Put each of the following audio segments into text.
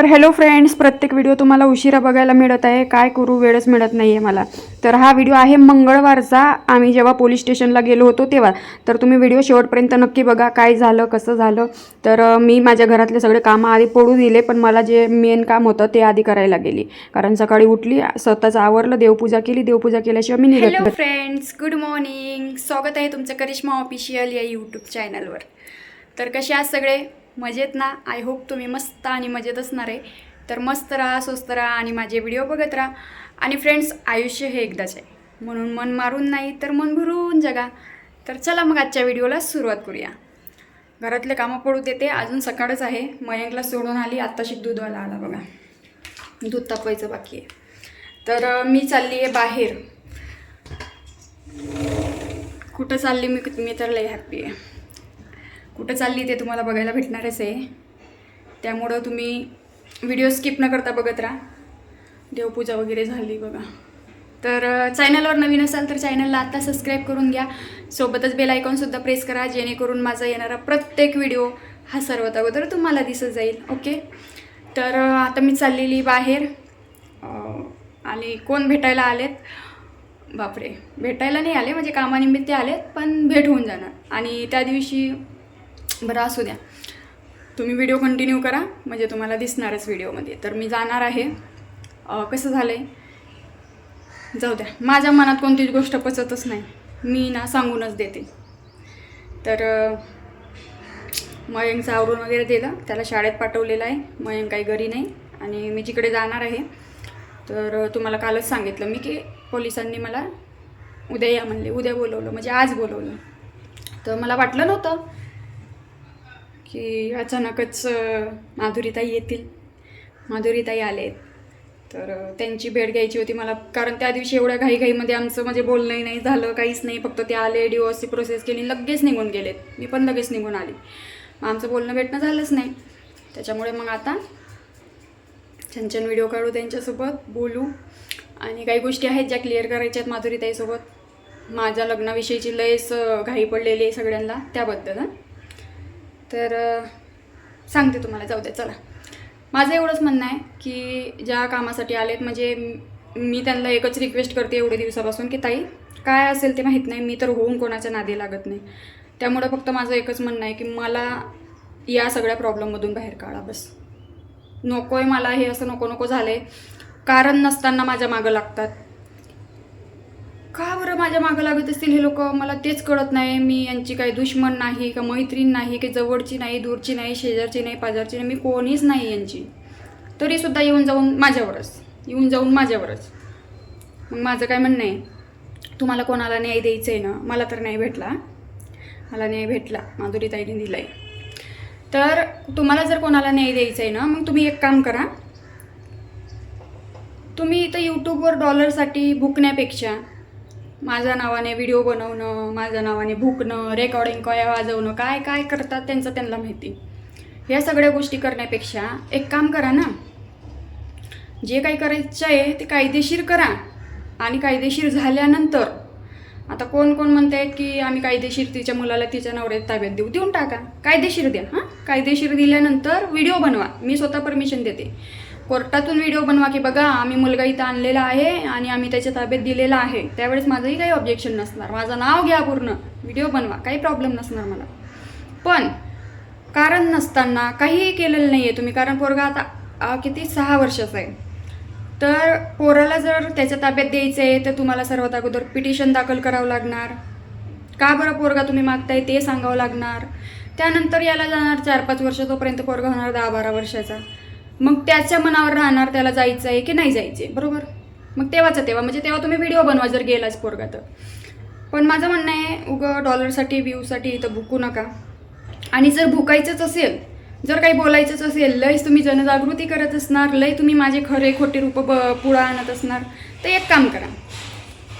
तर hello friends प्रत्येक video तुम्हाला उशिरा बघायला मिळत आहे. काय करू? वेळच मिळत नाही आहे मला. तर हा व्हिडिओ आहे मंगळवारचा. आम्ही जेव्हा पोलीस स्टेशनला गेलो होतो तेव्हा. तर तुम्ही व्हिडिओ शेवटपर्यंत नक्की बघा काय झालं कसं झालं. तर मी माझ्या घरातले सगळे कामं आधी पडू दिले पण मला जे मेन काम होतं ते आधी करायला गेली. कारण सकाळी उठली स्वतःच आवरलं देवपूजा केली. देवपूजा केल्याशिवाय मी हॅलो. फ्रेंड्स गुड मॉर्निंग स्वागत आहे तुमचं करिश्मा ऑफिशियल या यूट्यूब चॅनलवर तर कसे आहात सगळे? मजेत ना? आय होप तुम्ही मस्त आणि मजेत असणार आहे. तर मस्त राहा स्वस्त राहा आणि माझे व्हिडिओ बघत राहा. आणि फ्रेंड्स आयुष्य हे एकदाच आहे. म्हणून मन मारून नाही तर मन भरून जगा. तर चला मग आजच्या व्हिडिओला सुरुवात करूया. घरातले कामं पडू देते. अजून सकाळच आहे. मयंकला सोडून आली. आत्ताशी दूधवाला आला बघा. दूध तापवायचं बाकी आहे. तर मी चालली आहे बाहेर. कुठं चालली मी? मी तर लय हॅप्पी आहे. कुठं चालली ते तुम्हाला बघायला भेटणारच आहे. त्यामुळं तुम्ही व्हिडिओ स्किप न करता बघत राहा. देवपूजा वगैरे झाली बघा. तर चॅनलवर नवीन असाल तर चॅनलला आत्ता सबस्क्राईब करून घ्या. सोबतच बेल आयकॉनसुद्धा प्रेस करा जेणेकरून माझा येणारा प्रत्येक व्हिडिओ हा सर्वात अगोदर तुम्हाला दिसत जाईल. ओके? तर आता मी चाललेली बाहेर. आणि कोण भेटायला आलेत? बापरे. भेटायला नाही आले म्हणजे कामानिमित्त आलेत पण भेट होऊन जाणार. आणि त्या दिवशी बरं असू द्या. तुम्ही व्हिडिओ कंटिन्यू करा म्हणजे तुम्हाला दिसणारच व्हिडिओमध्ये. तर मी जाणार आहे. कसं झालं आहे जाऊ द्या. माझ्या मनात कोणतीच गोष्ट पचतच नाही. मी ना सांगूनच देते. तर मयंकचं आवरून वगैरे दिलं. त्याला शाळेत पाठवलेलं आहे. मयंक काही घरी नाही. आणि मी जिकडे जाणार आहे तर तुम्हाला कालच सांगितलं मी की पोलिसांनी मला उद्या या म्हणले. उद्या बोलवलं. म्हणजे आज बोलवलं. तर मला वाटलं नव्हतं की अचानकच माधुरीताई येतील. माधुरीताई आलेत. तर त्यांची भेट घ्यायची होती मला. कारण त्या दिवशी एवढ्या घाईघाईमध्ये आमचं म्हणजे बोलणंही नाही झालं काहीच नाही. फक्त ते आले डिवोर्सची प्रोसेस केली लगेच निघून गेलेत. मी पण लगेच निघून आली. मग आमचं बोलणं भेटणं झालंच नाही. त्याच्यामुळे मग आता छान छान व्हिडिओ काढू त्यांच्यासोबत बोलू. आणि काही गोष्टी आहेत ज्या क्लिअर करायच्या आहेत माधुरीताईसोबत. माझ्या लग्नाविषयीची लयच घाई पडलेली आहे सगळ्यांना. त्याबद्दल हां. तर सांगते तुम्हाला जाऊ द्या चला. माझं एवढंच म्हणणं आहे की ज्या कामासाठी आलेत म्हणजे मी त्यांना एकच रिक्वेस्ट करते एवढे दिवसापासून की ताई काय असेल ते माहीत नाही मी तर होऊन कोणाच्या नादी लागत नाही. त्यामुळं फक्त माझं एकच म्हणणं आहे की मला या सगळ्या प्रॉब्लेममधून बाहेर काढा बस. नको आहे मला हे असं नको नको झालं आहे कारण नसताना माझ्या मागं लागतात. का बरं माझ्या मागं लागत असतील हे लोक? मला तेच कळत नाही. मी यांची काही दुश्मन नाही का मैत्रीण नाही की जवळची नाही दूरची नाही शेजारची नाही पाजारची नाही. मी कोणीच नाही यांची. तरीसुद्धा येऊन जाऊन माझ्यावरच. येऊन जाऊन माझ्यावरच. मग माझं काय म्हणणं आहे? तुम्हाला कोणाला न्याय द्यायचं आहे ना? मला तर नाही भेटला. मला न्याय भेटला. माधुरीताईने दिला आहे तर तुम्हाला जर कोणाला न्याय द्यायचा आहे ना मग तुम्ही एक काम करा. तुम्ही इथं यूट्यूबवर डॉलरसाठी भुकण्यापेक्षा माझ्या नावाने व्हिडिओ बनवणं माझ्या नावाने भुकणं रेकॉर्डिंग काय वाजवणं काय काय करतात त्यांचं त्यांना माहिती. या सगळ्या गोष्टी करण्यापेक्षा एक काम करा ना. जे काही करायचं आहे ते कायदेशीर करा आणि कायदेशीर झाल्यानंतर आता कोण कोण म्हणत आहेत की आम्ही कायदेशीर तिच्या मुलाला तिच्या नवऱ्यात ताब्यात देऊ? देऊन टाका. कायदेशीर द्या हां? कायदेशीर दिल्यानंतर व्हिडिओ बनवा. मी स्वतः परमिशन देते. कोर्टातून व्हिडिओ बनवा की बघा आम्ही मुलगा इथं आणलेला आहे आणि आम्ही त्याच्या ताब्यात दिलेला आहे. त्यावेळेस माझंही काही ऑब्जेक्शन नसणार. माझं नाव घ्या पूर्ण. व्हिडिओ बनवा. काही प्रॉब्लेम नसणार मला. पण कारण नसताना काहीही केलेलं नाही आहे तुम्ही. कारण पोरगा आता किती? सहा वर्षाचा आहे. तर पोराला जर त्याच्या ताब्यात द्यायचं आहे तर तुम्हाला सर्वात अगोदर पिटिशन दाखल करावं लागणार. का बरं पोरगा तुम्ही मागताय ते सांगावं लागणार. त्यानंतर याला जाणार चार पाच वर्ष तोपर्यंत पोरगा होणार दहा बारा वर्षाचा. मग त्याच्या मनावर राहणार त्याला जायचं आहे की नाही जायचं आहे बरोबर? मग तेव्हाचं तेव्हा. म्हणजे तेव्हा तुम्ही व्हिडिओ बनवा जर गेलाच पोरगा तर. पण माझं म्हणणं आहे उगं डॉलरसाठी व्ह्यूसाठी इथं भुकू नका. आणि जर भुकायचंच असेल जर काही बोलायचंच असेल लयच तुम्ही जनजागृती करत असणार लय तुम्ही माझे खरे खोटे रूप ब पुढं आणत असणार तर एक काम करा.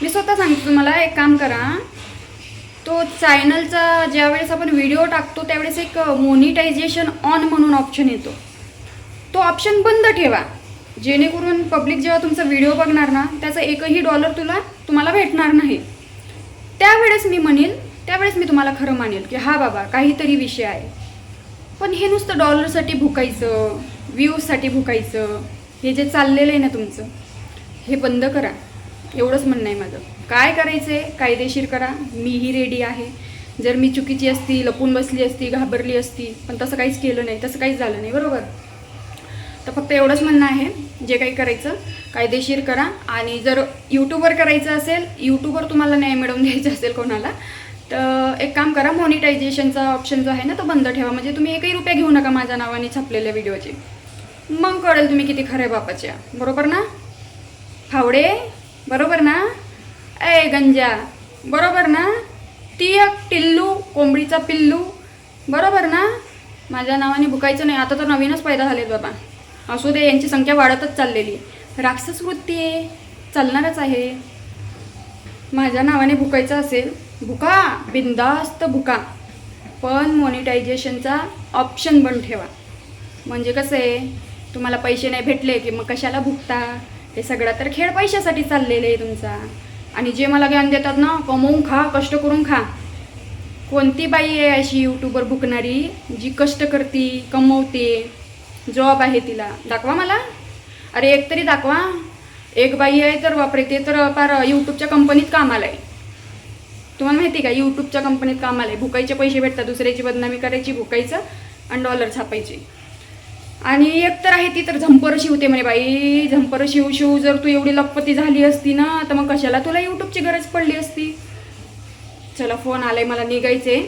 मी स्वतः सांगते तुम्हाला एक काम करा. तो चॅनलचा ज्यावेळेस आपण व्हिडिओ टाकतो त्यावेळेस एक मोनिटायझेशन ऑन म्हणून ऑप्शन येतो. तो ऑप्शन बंद ठेवा. जेणेकरून पब्लिक जेव्हा तुमचा व्हिडिओ बघणार ना त्याचा एकही डॉलर तुला तुम्हाला भेटणार नाही. त्यावेळेस मी म्हणेन त्यावेळेस मी तुम्हाला खरं मानेल की हा बाबा काहीतरी विषय आहे. पण हे नुसतं डॉलरसाठी भुकायचं व्ह्यूजसाठी भुकायचं हे जे चाललेलं आहे ना तुमचं हे बंद करा. एवढंच म्हणणं आहे माझं. काय करायचं आहे कायदेशीर करा. मीही रेडी आहे. जर मी चुकीची असती लपून बसली असती घाबरली असती पण तसं काहीच केलं नाही तसं काहीच झालं नाही बरोबर? तर फक्त एवढंच म्हणणं आहे जे काही करायचं कायदेशीर करा. आणि जर यूट्यूबवर करायचं असेल यूट्यूबवर तुम्हाला न्याय मिळवून द्यायचा असेल कोणाला तर एक काम करा मॉनिटायझेशनचा ऑप्शन जो आहे ना तो बंद ठेवा. म्हणजे तुम्ही एकही रुपया घेऊ नका माझ्या नावाने छापलेल्या व्हिडिओचे मग कळेल तुम्ही किती खरे बापाच्या. बरोबर ना? फावडे? बरोबर ना? ए गंजा? बरोबर ना? ती एक टिल्लू कोंबडीचा पिल्लू? बरोबर ना? माझ्या नावाने भुकायचं नाही. आता तर नवीनच पैदा झालेत बाबा असू दे यांची संख्या वाढतच चाललेली आहे. राक्षस वृत्ती आहे. चालणारच आहे. माझ्या नावाने भुकायचं असेल भुका बिंदास्त भुका. पण मॉनिटायझेशनचा ऑप्शन बंद ठेवा. म्हणजे कसं आहे तुम्हाला पैसे नाही भेटले की मग कशाला भुकता? हे सगळं तर खेळ पैशासाठी चाललेलं आहे तुमचा. आणि जे मला ज्ञान देतात ना कमवून खा कष्ट करून खा. कोणती बाई आहे अशी यूट्यूबर भुकणारी जी कष्ट करते कमवते? जॉब आहे तिला. दाखवा मला. अरे एक तरी दाखवा. एक बाई आहे तर बापरे ते तर फार यूट्यूबच्या कंपनीत कामाला आहे तुम्हाला माहिती आहे का यूट्यूबच्या कंपनीत कामाला आहे भुकायचे पैसे भेटतात दुसऱ्याची बदनामी करायची भुकायचं आणि डॉलर छापायचे. आणि एक तर आहे ती तर झंपर शिवते म्हणे बाई. झंपर शिव शिव जर तू एवढी लखपती झाली असती ना तर मग कशाला तुला यूट्यूबची गरज पडली असती? चला फोन आलाय मला निघायचे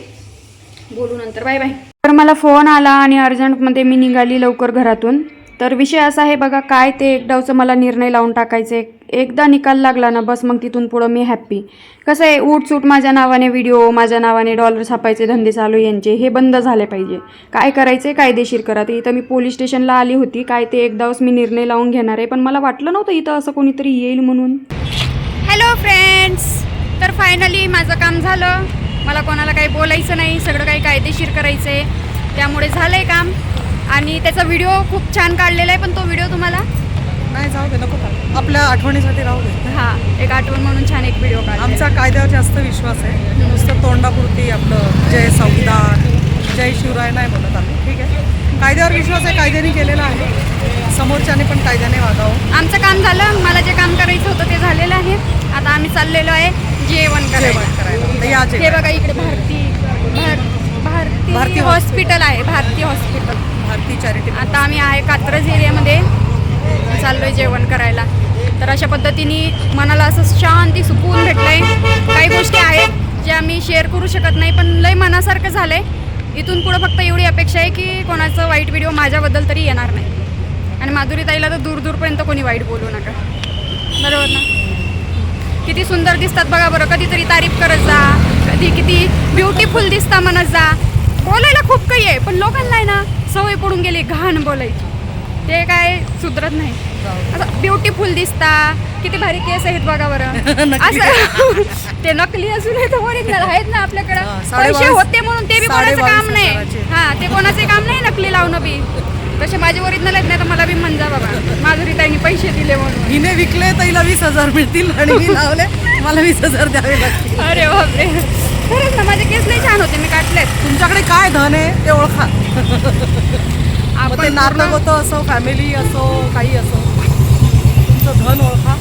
बोलू नंतर. बाय बाय तर मला फोन आला आणि अर्जंटमध्ये मी निघाली लवकर घरातून तर विषय असा आहे बघा काय ते एक डावचं मला निर्णय लावून टाकायचे. एकदा निकाल लागला ना बस मग तिथून पुढं मी हॅप्पी कसं आहे उठसूट माझ्या नावाने व्हिडिओ माझ्या नावाने डॉलर छापायचे धंदे चालू यांचे हे बंद झाले पाहिजे. काय करायचे कायदेशीर करा. ते इथं मी पोलीस स्टेशनला आली होती काय ते एक डावस मी निर्णय लावून घेणार आहे. पण मला वाटलं नव्हतं इथं असं कोणीतरी येईल म्हणून. हॅलो फ्रेंड्स तर फायनली माझं काम झालं. मला कोणाला काही बोलायचं नाही सगळं काही कायदेशीर करायचं आहे त्यामुळे झालं आहे काम. आणि त्याचा व्हिडिओ खूप छान काढलेला आहे पण तो व्हिडिओ तुम्हाला? नाही जाऊ दे नको काढू. आपल्या आठवणीसाठी राहू दे. हां एक आठवण म्हणून छान एक व्हिडिओ काढला आमचा कायद्यावर जास्त विश्वास आहे. नुसतं तोंडापुरती आपलं जय संविधान जय शिवराय नाही बोलत आम्ही. ठीक आहे? कायद्यावर विश्वास आहे कायद्याने केलेला आहे. समोरच्याने पण कायद्याने वागावं. आमचं काम झालं. मला जे काम करायचं होतं ते झालेलं आहे. आता आम्ही चाललेलो आहे जेवण करायला जेवण करायला. तर हे बघा इकडे भारती भार- भारती भारती हॉस्पिटल. आहे भारती हॉस्पिटल. भारती चॅरिटी आता आम्ही आहे कात्रज एरियामध्ये. चाललोय जेवण करायला. तर अशा पद्धतीने मनाला असं शांती सुकून भेटलंय. काही गोष्टी आहेत ज्या मी शेअर करू शकत नाही पण लय मनासारखं झालंय. इथून पुढं फक्त एवढी अपेक्षा आहे की कोणाचं वाईट व्हिडिओ माझ्याबद्दल तरी येणार नाही. आणि माधुरी ताईला तर दूर दूरपर्यंत कोणी वाईट बोलू नका. बरोबर ना? किती सुंदर दिसतात बघा बरं कधीतरी तारीफ करत जा कधी किती ब्युटिफुल दिसता म्हणत जा. बोलायला खूप काही आहे पण लोकांना आहे ना सवय पडून गेली घाण बोलायची. ते काय सुधरत नाही. असं ब्युटिफुल दिसता किती भारी केस आहेत बघा बरं. असं ते नकली असून ओरिजिनल आहेत ना आपल्याकडं. पैसे होते म्हणून ते बी कोणाचं काम नाही. हा ते कोणाचे काम नाही नकली लावणं बी. तसे माझे ओरिजिनल आहेत नाही तर मला बी म्हणजा बाबा. माधुरी ताईने पैसे दिले म्हणून. हिने विकले तर हिला वीस हजार मिळतील आणि मी लावले. मला वीस हजार द्यावे लागतील. अरे बापरे. खरंच ना माझे केस लई छान होते मी काटलेत. तुमच्याकडे काय धन आहे ते ओळखा. मग ते आपण पूर्ण- होतं असो फॅमिली असो काही असो. तुमचं धन ओळखा.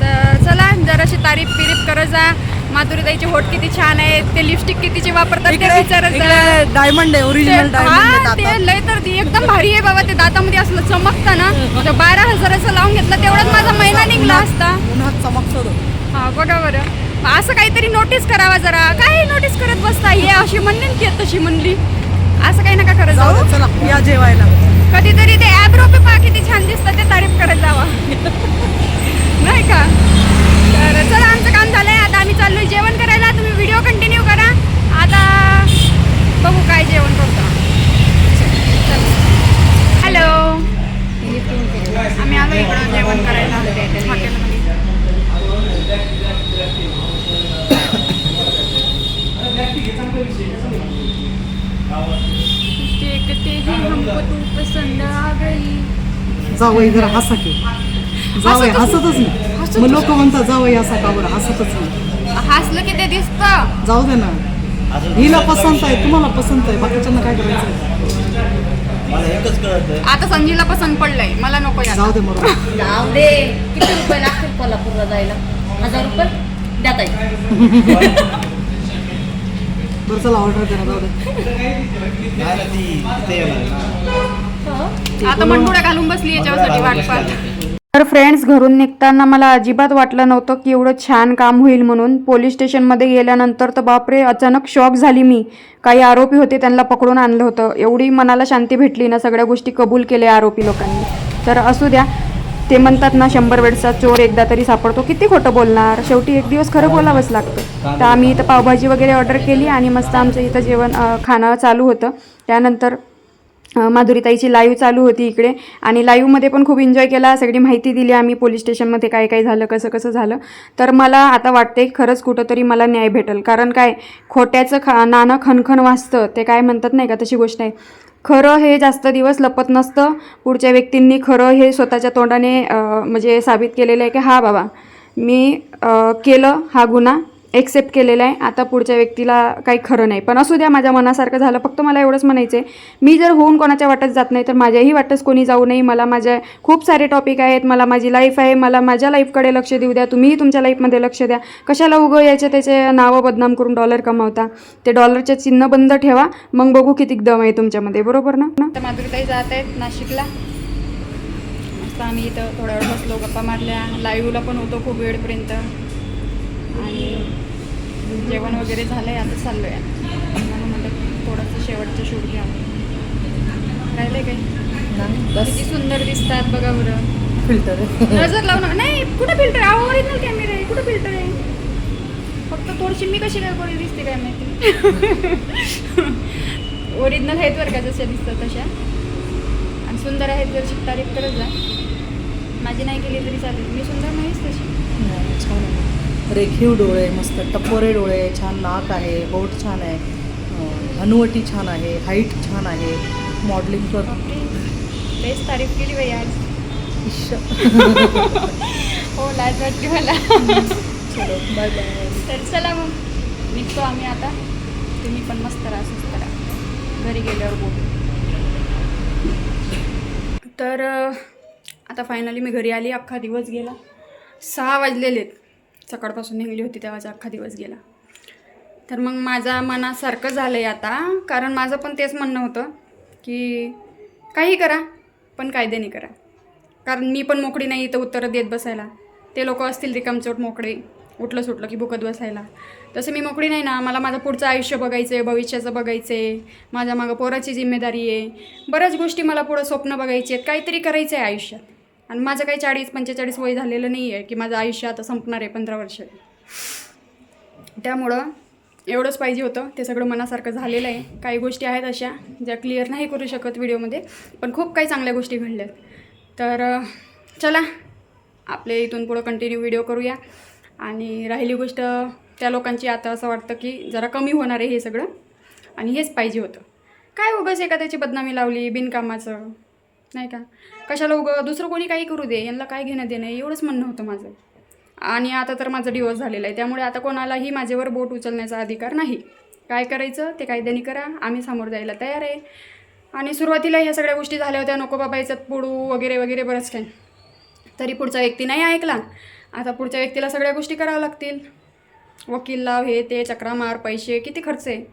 तर चला जराशी तारीफ बिरीफ करत जा. माधुरीताईचे होठ किती छान आहेत ते लिपस्टिक कितीचे वापरतात ते विचारत डायमंड आहे ओरिजिनल डायमंड ते लय तर ती एकदम भारी आहे बाबा ते दातामध्ये असलं चमकतं ना. तर बारा हजाराचं लावून घेतलं तेवढाच माझा महिना निघला असता. उन्हात चमकतो. हा बघा बरं. मग असं काहीतरी नोटीस करावा जरा. काय नोटीस करत बसता हे अशी म्हणली ती तशी म्हणली. असं काही नका करत जाऊ चला या जेवायला. कधीतरी ते ॲब्रो पे किती छान दिसतं ते तारीफ करत जावा नाही का तर चला आमचं काम झालंय आता आम्ही चाललोय जेवण करायला तुम्ही व्हिडिओ कंटिन्यू करा आता बघू काय जेवण करतो हॅलो आम्ही आलो इकडं जेवण करायला हॉटेलमध्ये देखते ही हमको तू पसंद आ गई। जावं इधर हसा की. जावं हसतच हसतच नाही. मग लोक म्हणतात जावं असा का बरं? हसतच नाही. हसलं की ते दिसतं. जाऊ दे ना. हिला पसंत आहे तुम्हाला पसंत आहे बाकीच्यांना काय करायचं? आता संजीला पसंत पडलंय मला नको यार जाऊ दे मग जाऊ दे. किती रुपये लागतील कोल्हापूरला जायला? हजार रुपये? द्या ताई. बरं चला ऑर्डर करा जाऊ दे. आता मनपुड्या घालून बसली याच्यासाठी वाट पाहत. तर फ्रेंड्स घरून निघताना मला अजिबात वाटलं नव्हतं की एवढं छान काम होईल म्हणून. पोलीस स्टेशनमध्ये गेल्यानंतर तर बापरे अचानक शॉक झाली मी. काही आरोपी होते त्यांना पकडून आणलं होतं. एवढी मनाला शांती भेटली ना सगळ्या गोष्टी कबूल केल्या आरोपी लोकांनी. तर असू द्या ते म्हणतात ना शंभर वेळचा चोर एकदा तरी सापडतो. किती खोटं बोलणार? शेवटी एक दिवस खरं बोलावंच लागतं. तर आम्ही इथं पावभाजी वगैरे ऑर्डर केली आणि मस्त आमचं इथं जेवण खाणं चालू होतं. त्यानंतर माधुरीताईची लाईव्ह चालू होती इकडे. आणि लाईव्हमध्ये पण खूप एन्जॉय केला. सगळी माहिती दिली आम्ही पोलीस स्टेशनमध्ये काय काय झालं कसं कसं झालं. तर मला आता वाटते खरंच कुठंतरी मला न्याय भेटेल. कारण काय खोट्याचं खा नाणं खणखण वाचतं. ते काय म्हणतात नाही का तशी गोष्ट आहे. खरं हे जास्त दिवस लपत नसतं. पुढच्या व्यक्तींनी खरं हे स्वतःच्या तोंडाने म्हणजे साबित केलेलं आहे की हा बाबा मी केलं हा गुन्हा. एक्सेप्ट केलेलं आहे. आता पुढच्या व्यक्तीला काही खरं नाही. पण असू द्या माझ्या मनासारखं झालं. फक्त मला एवढंच म्हणायचं आहे मी जर होऊन कोणाच्या वाटत जात नाही तर माझ्याही वाटच कोणी जाऊ नये. मला माझ्या खूप सारे टॉपिक आहेत. मला माझी लाईफ आहे. मला माझ्या लाईफकडे लक्ष देऊ द्या. तुम्हीही तुमच्या लाईफमध्ये लक्ष द्या. कशाला उगं याचे त्याचे नावं बदनाम करून डॉलर कमावता? ते डॉलरचे चिन्ह बंद ठेवा. मग बघू किती दम आहे तुमच्यामध्ये. बरोबर ना? ना जात आहेत नाशिकला. मस्त आम्ही इथं थोड्या वेळ बसलो गप्पा मारल्या. लाईव्हला पण होतो खूप वेळपर्यंत. आणि जेवण वगैरे झालं आहे आता चाललो आहे म्हणून म्हटलं थोडंसं शेवटचं शूट घ्यावं राहिलं काही किती सुंदर दिसतात बघा बरं. फिल्टर नजर लावून नाही कुठं फिल्टर आहे? ओरिजिनल कॅमेरा आहे. कुठं फिल्टर आहे? फक्त थोडीशी मी कशी काय कोणी दिसते काय माहिती? ओरिजिनल आहेत बरं का जशा दिसतात तशा. आणि सुंदर आहेत जर तारीफ करत जा. माझी नाही केली तरी चालेल. मी सुंदर नाहीच तशी. रेखीव डोळे मस्त टपोरे डोळे छान नाक आहे बोट छान आहे हनुवटी छान आहे हाईट छान आहे. मॉडेलिंग कर. तेच तारीफ केली बाई आज. हो लाज वाटली मला. चलो बाय बाय तर चला मग निघतो आम्ही आता. तुम्ही पण मस्त राहा सुस्त राहा. घरी गेल्यावर बोलू. तर आता फायनली मी घरी आली अख्खा दिवस गेला. सहा वाजलेलेत सकाळपासून निघली होती तेव्हाचा अख्खा दिवस गेला. तर मग माझा मनासारखं झालं आहे आता. कारण माझं पण तेच म्हणणं होतं की काही करा पण कायद्याने करा. कारण मी पण मोकळी नाही तर उत्तरं देत बसायला. ते लोक असतील रिकामचोट मोकळे उठलं सुटलं की भुकत बसायला. तसं मी मोकळी नाही ना. मला माझं पुढचं आयुष्य बघायचं आहे भविष्याचं बघायचं आहे माझ्या मागं पोराची जिम्मेदारी आहे. बऱ्याच गोष्टी मला पुढं स्वप्न बघायची आहेत. काहीतरी करायचं आहे आयुष्यात. आणि माझं काही चाळीस पंचेचाळीस वय झालेलं नाही आहे की माझं आयुष्य आता संपणार आहे पंधरा वर्ष. त्यामुळं एवढंच पाहिजे होतं. ते सगळं मनासारखं झालेलं आहे. काही गोष्टी आहेत अशा ज्या क्लिअर नाही करू शकत व्हिडिओमध्ये पण खूप काही चांगल्या गोष्टी घडल्यात. तर चला आपले इथून पुढं कंटिन्यू व्हिडिओ करूया. आणि राहिली गोष्ट त्या लोकांची आता असं वाटतं की जरा कमी होणार आहे हे सगळं. आणि हेच पाहिजे होतं. काय उगाच एखाद्याची बदनामी लावली बिनकामाचं? नाही का? कशाला उगं दुसरं कोणी काही करू दे यांना काय घेणं देणं एवढंच म्हणणं होतं माझं. आणि आता तर माझा डिवोर्स झालेला आहे त्यामुळे आता कोणालाही माझ्यावर बोट उचलण्याचा अधिकार नाही. काय करायचं? ते कायद्याने करा आम्ही समोर जायला तयार आहे. आणि सुरुवातीला ह्या सगळ्या गोष्टी झाल्या होत्या नको बाबा याच्यात पुडू वगैरे वगैरे बरंच काय तरी पुढचा व्यक्ती नाही ऐकला. आता पुढच्या व्यक्तीला सगळ्या गोष्टी कराव्या लागतील. वकील लाव हे ते चक्रा मार पैसे किती खर्च आहे.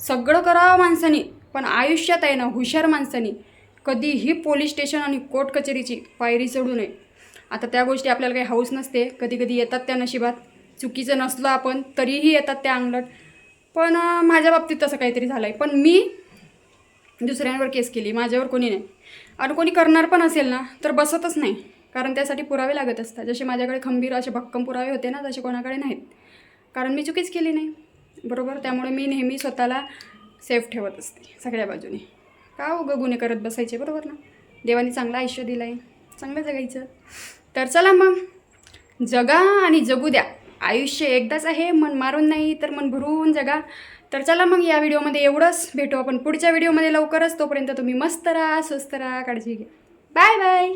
सगळं करावं माणसानी पण आयुष्यात आहे ना हुशार माणसानी. कधीही पोलीस स्टेशन आणि कोर्ट कचेरीची पायरी चढू नये. आता त्या गोष्टी आपल्याला काही हाऊस नसते. कधी कधी येतात त्या नशिबात. चुकीचं नसलं आपण तरीही येतात त्या अंगलट. पण माझ्या बाबतीत तसं काहीतरी झालं आहे पण मी दुसऱ्यांवर केस केली. माझ्यावर कोणी नाही. आणि कोणी करणार पण असेल ना तर बसतच नाही. कारण त्यासाठी पुरावे लागत असतात. जसे माझ्याकडे खंबीर असे भक्कम पुरावे होते ना तसे कोणाकडे नाहीत. कारण मी चुकीच केली नाही. बरोबर? त्यामुळे मी नेहमी स्वतःला सेफ ठेवत असते सगळ्या बाजूने. का उगं गुन्हे करत बसायचे? बरोबर ना? देवाने चांगलं आयुष्य दिलं आहे चांगलं जगायचं. तर चला मग. जगा आणि जगू द्या. आयुष्य एकदाच आहे मन मारून नाही तर मन भरून जगा. तर चला मग या व्हिडिओमध्ये एवढंच. भेटू आपण पुढच्या व्हिडिओमध्ये लवकरच. तोपर्यंत तुम्ही मस्त राहा स्वस्त राहा काळजी घ्या. Bye bye.